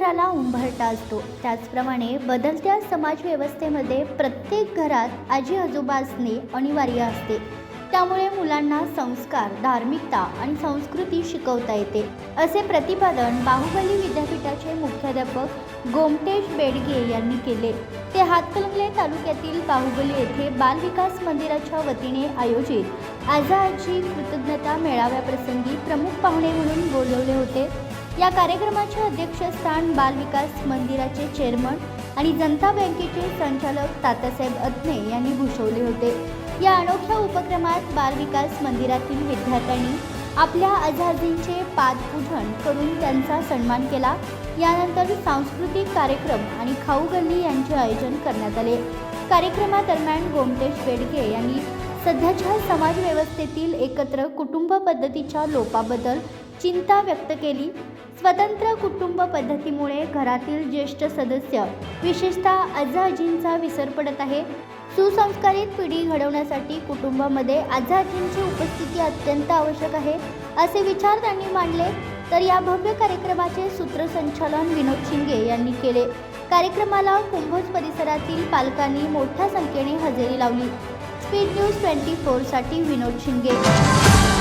घराला उंबरटा असतो. त्याचप्रमाणे बदलत्या समाजव्यवस्थेमध्ये प्रत्येक घरात आजी आजोबा असणे अनिवार्य असते. त्यामुळे मुलांना संस्कार धार्मिकता आणि संस्कृती शिकवता येते. असे प्रतिपादन बाहुबली विद्यापीठाचे मुख्याध्यापक गोमटेश बेडगे यांनी केले. ते हातकलंगले तालुक्यातील बाहुबली येथे बालविकास मंदिराच्या वतीने आयोजित आजा आजी कृतज्ञता मेळाव्याप्रसंगी प्रमुख पाहुणे म्हणून बोलवले होते. या कार्यक्रमाचे अध्यक्षस्थान बालविकास मंदिराचे चेअरमन आणि जनता बँकेचे संचालक तात्यासाहेब अत्ने यांनी भूषवले होते. या अनोख्या उपक्रमात बालविकास मंदिरातील विद्यार्थ्यांनी आपल्या आजाजींचे पादपूजन करून त्यांचा सन्मान केला. यानंतर सांस्कृतिक कार्यक्रम आणि खाऊ गल्ली यांचे आयोजन करण्यात आले. कार्यक्रमादरम्यान गोमटेश बेडगे यांनी सध्याच्या समाजव्यवस्थेतील एकत्र कुटुंब पद्धतीच्या लोपाबद्दल चिंता व्यक्त केली. स्वतंत्र कुटुंब पद्धतीमुळे घरातील ज्येष्ठ सदस्य विशेषतः आजाजींचा विसर पडत आहे. सुसंस्कारित पिढी घडवण्यासाठी कुटुंबामध्ये आजाजींची उपस्थिती अत्यंत आवश्यक आहे असे विचार त्यांनी मांडले. तर या भव्य कार्यक्रमाचे सूत्रसंचालन विनोद शिंगे यांनी केले. कार्यक्रमाला कुंभोज परिसरातील पालकांनी मोठ्या संख्येने हजेरी लावली. स्पीड न्यूज ट्वेंटी फोरसाठी विनोद शिंगे